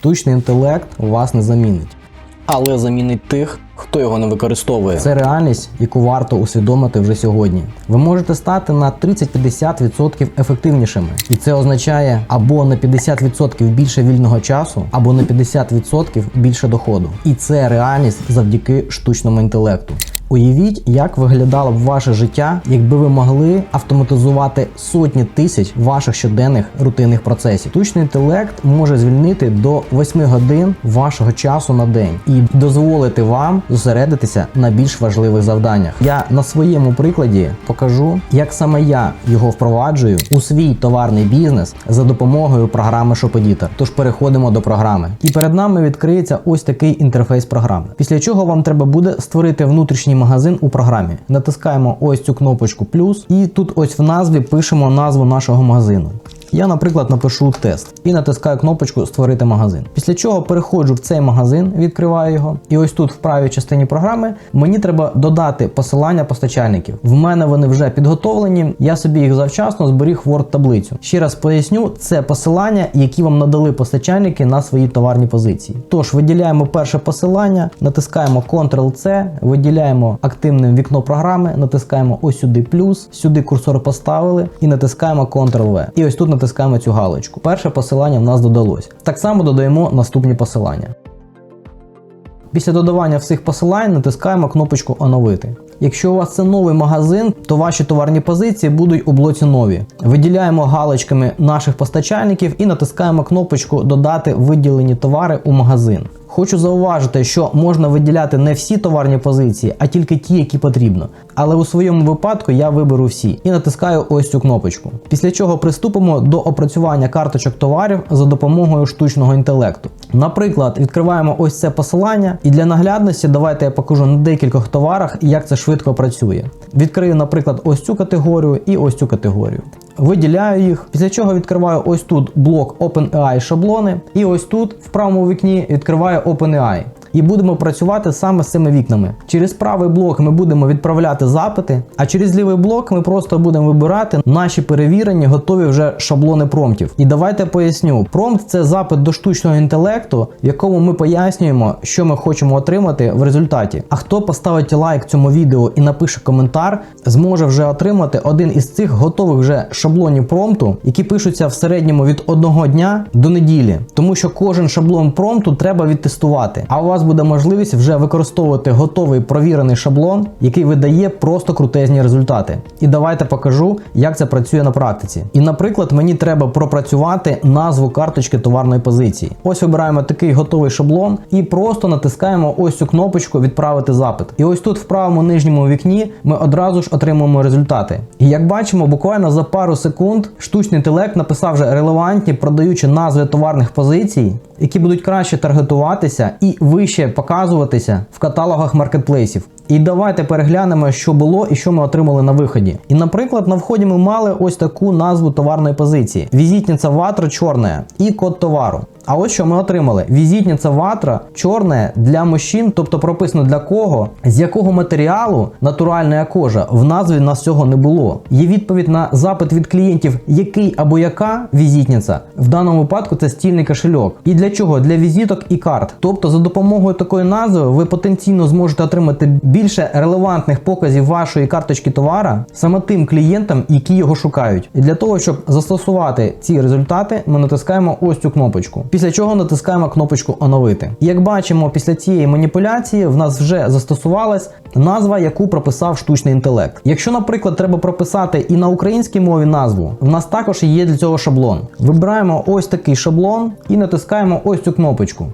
Штучний інтелект вас не замінить. Але замінить тих, хто його не використовує. Це реальність, яку варто усвідомити вже сьогодні. Ви можете стати на 30-50% ефективнішими, і це означає або на 50% більше вільного часу, або на 50% більше доходу. І це реальність завдяки штучному інтелекту. Уявіть, як виглядало б ваше життя, якби ви могли автоматизувати сотні тисяч ваших щоденних рутинних процесів. Штучний інтелект може звільнити до 8 годин вашого часу на день і дозволити вам зосередитися на більш важливих завданнях. Я на своєму прикладі покажу, як саме я його впроваджую у свій товарний бізнес за допомогою програми ShopEditor. Тож переходимо до програми. І перед нами відкриється ось такий інтерфейс програми. Після чого вам треба буде створити внутрішній магазин у програмі. Натискаємо ось цю кнопочку плюс, і тут ось в назві пишемо назву нашого магазину. Я, наприклад, напишу тест і натискаю кнопочку Створити магазин. Після чого переходжу в цей магазин, відкриваю його. І ось тут в правій частині програми мені треба додати посилання постачальників. В мене вони вже підготовлені. Я собі їх завчасно зберіг в Word таблицю. Ще раз поясню, це посилання, які вам надали постачальники на свої товарні позиції. Тож виділяємо перше посилання, натискаємо Ctrl-C, виділяємо активне вікно програми, натискаємо ось сюди плюс, сюди курсор поставили і натискаємо Ctrl-V. І ось тут натискаємо цю галочку. Перше посилання в нас додалось. Так само додаємо наступні посилання. Після додавання всіх посилань натискаємо кнопочку Оновити. Якщо у вас це новий магазин, то ваші товарні позиції будуть у блоці нові. Виділяємо галочками наших постачальників і натискаємо кнопочку Додати виділені товари у магазин. Хочу зауважити, що можна виділяти не всі товарні позиції, а тільки ті, які потрібно. Але у своєму випадку я виберу всі і натискаю ось цю кнопочку. Після чого приступимо до опрацювання карточок товарів за допомогою штучного інтелекту. Наприклад, відкриваємо ось це посилання, і для наглядності давайте я покажу на декількох товарах, як це швидко працює. Відкрию, наприклад, ось цю категорію і ось цю категорію. Виділяю їх, після чого відкриваю ось тут блок OpenAI шаблони, і ось тут в правому вікні відкриваю OpenAI. І будемо працювати саме з цими вікнами. Через правий блок ми будемо відправляти запити, а через лівий блок ми просто будемо вибирати наші перевірені, готові вже шаблони промптів. І давайте поясню: промпт це запит до штучного інтелекту, в якому ми пояснюємо, що ми хочемо отримати в результаті. А хто поставить лайк цьому відео і напише коментар, зможе вже отримати один із цих готових вже шаблонів промпту, які пишуться в середньому від одного дня до неділі, тому що кожен шаблон промпту треба відтестувати. А у вас буде можливість вже використовувати готовий провірений шаблон, який видає просто крутезні результати. І давайте покажу, як це працює на практиці. І, наприклад, мені треба пропрацювати назву карточки товарної позиції. Ось вибираємо такий готовий шаблон і просто натискаємо ось цю кнопочку Відправити запит. І ось тут в правому нижньому вікні ми одразу ж отримуємо результати. І як бачимо, буквально за пару секунд штучний інтелект написав вже релевантні продаючі назви товарних позицій, які будуть краще таргетуватися і вище показуватися в каталогах маркетплейсів. І давайте переглянемо, що було і що ми отримали на виході. І, наприклад, на вході ми мали ось таку назву товарної позиції: візитниця ватра чорна і код товару. А ось що ми отримали: візитниця ватра чорна для мужчин, тобто прописано для кого, з якого матеріалу натуральна кожа. В назві нас цього не було. Є відповідь на запит від клієнтів, який або яка візитниця. В даному випадку це стільний кошельок. І для чого? Для візиток і карт. Тобто, за допомогою такої назви ви потенційно зможете отримати більше релевантних показів вашої карточки товара саме тим клієнтам, які його шукають. І для того, щоб застосувати ці результати, ми натискаємо ось цю кнопочку. Після чого натискаємо кнопочку Оновити. Як бачимо, після цієї маніпуляції в нас вже застосувалась назва, яку прописав штучний інтелект. Якщо, наприклад, треба прописати і на українській мові назву, в нас також є для цього шаблон. Вибираємо ось такий шаблон і натискаємо ось цю кнопочку.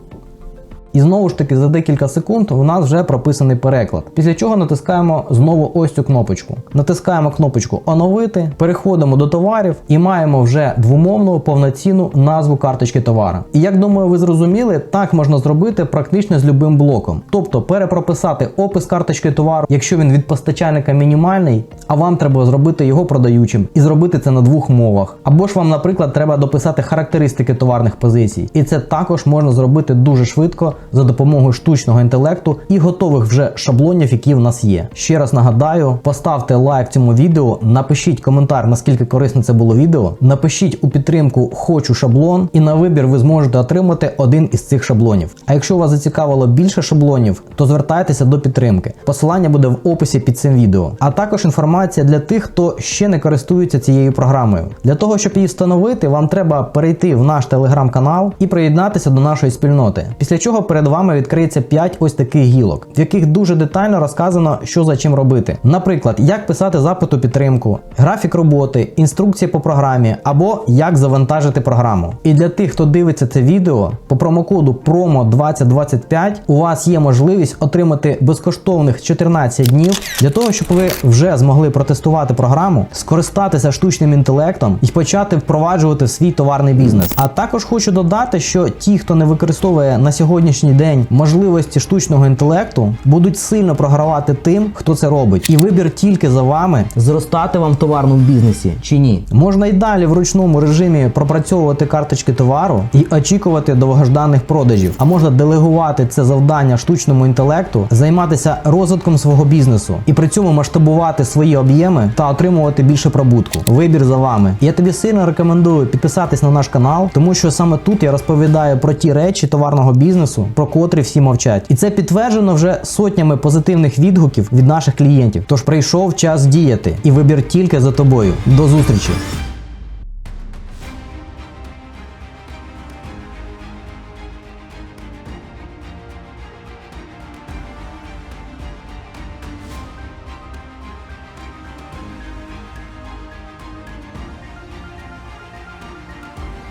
І знову ж таки за декілька секунд у нас вже прописаний переклад. Після чого натискаємо знову ось цю кнопочку. Натискаємо кнопочку Оновити, переходимо до товарів і маємо вже двомовну повноцінну назву карточки товара. І як думаю, ви зрозуміли, так можна зробити практично з любим блоком. Тобто перепрописати опис карточки товару, якщо він від постачальника мінімальний, а вам треба зробити його продаючим і зробити це на двох мовах. Або ж вам, наприклад, треба дописати характеристики товарних позицій. І це також можна зробити дуже швидко за допомогою штучного інтелекту і готових вже шаблонів, які в нас є. Ще раз нагадаю, поставте лайк цьому відео, напишіть коментар, наскільки корисно це було відео. Напишіть у підтримку Хочу шаблон, і на вибір ви зможете отримати один із цих шаблонів. А якщо вас зацікавило більше шаблонів, то звертайтеся до підтримки. Посилання буде в описі під цим відео. А також інформація для тих, хто ще не користується цією програмою. Для того, щоб її встановити, вам треба перейти в наш телеграм-канал і приєднатися до нашої спільноти. Після чого перед вами відкриється 5 ось таких гілок, в яких дуже детально розказано, що за чим робити. Наприклад, як писати запит у підтримку, графік роботи, інструкції по програмі або як завантажити програму. І для тих, хто дивиться це відео, по промокоду PROMO 2025 у вас є можливість отримати безкоштовних 14 днів для того, щоб ви вже змогли протестувати програму, скористатися штучним інтелектом і почати впроваджувати свій товарний бізнес. А також хочу додати, що ті, хто не використовує на сьогоднішній день можливості штучного інтелекту, будуть сильно програвати тим, хто це робить. І вибір тільки за вами зростати вам в товарному бізнесі чи ні. Можна й далі в ручному режимі пропрацьовувати карточки товару і очікувати довгожданих продажів. А можна делегувати це завдання штучному інтелекту, займатися розвитком свого бізнесу і при цьому масштабувати свої об'єми та отримувати більше прибутку. Вибір за вами. Я тобі сильно рекомендую підписатись на наш канал, тому що саме тут я розповідаю про ті речі товарного бізнесу, про котрі всі мовчать. І це підтверджено вже сотнями позитивних відгуків від наших клієнтів. Тож прийшов час діяти, і вибір тільки за тобою. До зустрічі!